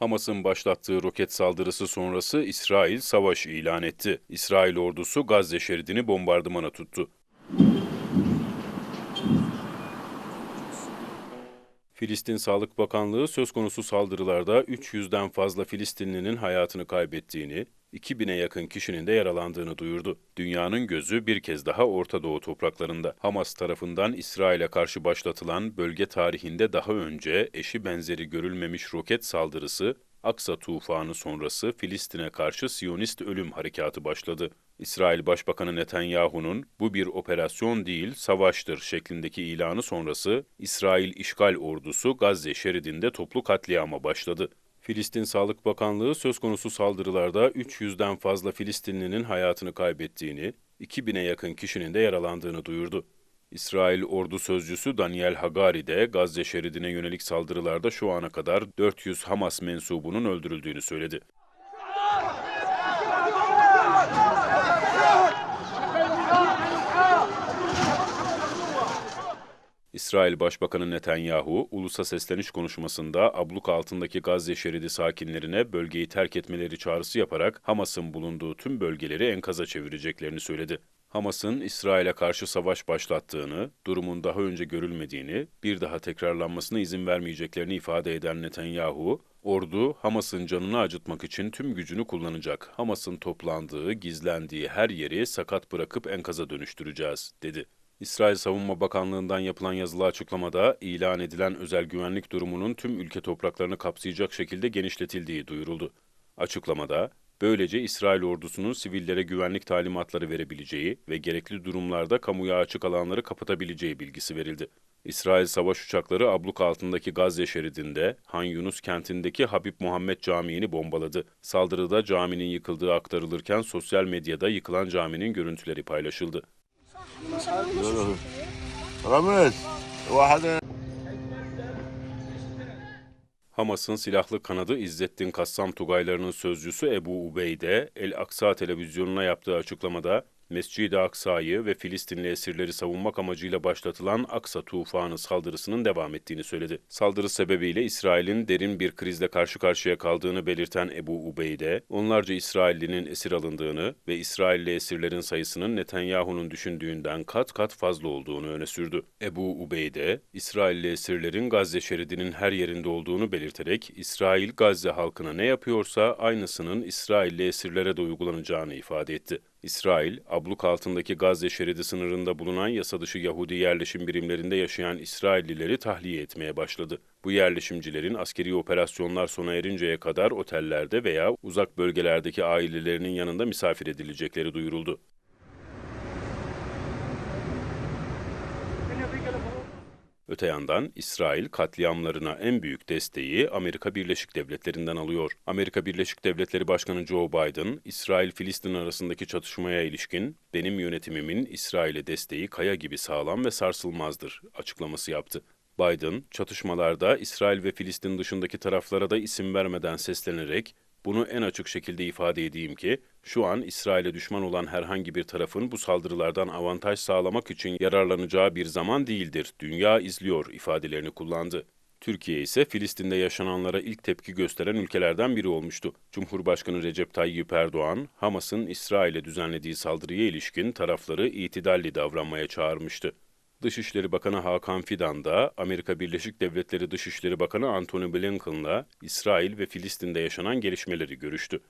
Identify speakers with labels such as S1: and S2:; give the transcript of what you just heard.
S1: Hamas'ın başlattığı roket saldırısı sonrası İsrail savaş ilan etti. İsrail ordusu Gazze şeridini bombardımana tuttu. Filistin Sağlık Bakanlığı söz konusu saldırılarda 300'den fazla Filistinlinin hayatını kaybettiğini, 2000'e yakın kişinin de yaralandığını duyurdu. Dünyanın gözü bir kez daha Orta Doğu topraklarında. Hamas tarafından İsrail'e karşı başlatılan bölge tarihinde daha önce eşi benzeri görülmemiş roket saldırısı, Aksa tufanı sonrası Filistin'e karşı Siyonist ölüm harekatı başladı. İsrail Başbakanı Netanyahu'nun bu bir operasyon değil, savaştır şeklindeki ilanı sonrası İsrail işgal ordusu Gazze şeridinde toplu katliama başladı. Filistin Sağlık Bakanlığı söz konusu saldırılarda 300'den fazla Filistinlinin hayatını kaybettiğini, 2000'e yakın kişinin de yaralandığını duyurdu. İsrail ordu sözcüsü Daniel Hagari de Gazze şeridine yönelik saldırılarda şu ana kadar 400 Hamas mensubunun öldürüldüğünü söyledi. İsrail Başbakanı Netanyahu, ulusa sesleniş konuşmasında abluk altındaki Gazze şeridi sakinlerine bölgeyi terk etmeleri çağrısı yaparak Hamas'ın bulunduğu tüm bölgeleri enkaza çevireceklerini söyledi. Hamas'ın İsrail'e karşı savaş başlattığını, durumun daha önce görülmediğini, bir daha tekrarlanmasına izin vermeyeceklerini ifade eden Netanyahu, ordu Hamas'ın canını acıtmak için tüm gücünü kullanacak. Hamas'ın toplandığı, gizlendiği her yeri sakat bırakıp enkaza dönüştüreceğiz, dedi. İsrail Savunma Bakanlığı'ndan yapılan yazılı açıklamada ilan edilen özel güvenlik durumunun tüm ülke topraklarını kapsayacak şekilde genişletildiği duyuruldu. Açıklamada, böylece İsrail ordusunun sivillere güvenlik talimatları verebileceği ve gerekli durumlarda kamuya açık alanları kapatabileceği bilgisi verildi. İsrail savaş uçakları abluk altındaki Gazze şeridinde Han Yunus kentindeki Habib Muhammed Camii'ni bombaladı. Saldırıda caminin yıkıldığı aktarılırken sosyal medyada yıkılan caminin görüntüleri paylaşıldı.
S2: Ramis,
S1: Hamas'ın silahlı kanadı İzzettin Kassam Tugaylarının sözcüsü Ebu Ubeyde, El Aksa televizyonuna yaptığı açıklamada Mescid-i Aksa'yı ve Filistinli esirleri savunmak amacıyla başlatılan Aksa tufanı saldırısının devam ettiğini söyledi. Saldırı sebebiyle İsrail'in derin bir krizle karşı karşıya kaldığını belirten Ebu Ubeyde, onlarca İsraillinin esir alındığını ve İsrailli esirlerin sayısının Netanyahu'nun düşündüğünden kat kat fazla olduğunu öne sürdü. Ebu Ubeyde, İsrailli esirlerin Gazze şeridinin her yerinde olduğunu belirterek, İsrail Gazze halkına ne yapıyorsa aynısının İsrailli esirlere de uygulanacağını ifade etti. İsrail, abluk altındaki Gazze şeridi sınırında bulunan yasa dışı Yahudi yerleşim birimlerinde yaşayan İsraillileri tahliye etmeye başladı. Bu yerleşimcilerin askeri operasyonlar sona erinceye kadar otellerde veya uzak bölgelerdeki ailelerinin yanında misafir edilecekleri duyuruldu. Öte yandan İsrail katliamlarına en büyük desteği Amerika Birleşik Devletleri'nden alıyor. Amerika Birleşik Devletleri Başkanı Joe Biden, İsrail-Filistin arasındaki çatışmaya ilişkin benim yönetimimin İsrail'e desteği kaya gibi sağlam ve sarsılmazdır açıklaması yaptı. Biden, çatışmalarda İsrail ve Filistin dışındaki taraflara da isim vermeden seslenerek bunu en açık şekilde ifade edeyim ki, şu an İsrail'e düşman olan herhangi bir tarafın bu saldırılardan avantaj sağlamak için yararlanacağı bir zaman değildir. Dünya izliyor ifadelerini kullandı. Türkiye ise Filistin'de yaşananlara ilk tepki gösteren ülkelerden biri olmuştu. Cumhurbaşkanı Recep Tayyip Erdoğan, Hamas'ın İsrail'e düzenlediği saldırıya ilişkin tarafları itidalli davranmaya çağırmıştı. Dışişleri Bakanı Hakan Fidan da Amerika Birleşik Devletleri Dışişleri Bakanı Antony Blinken'la İsrail ve Filistin'de yaşanan gelişmeleri görüştü.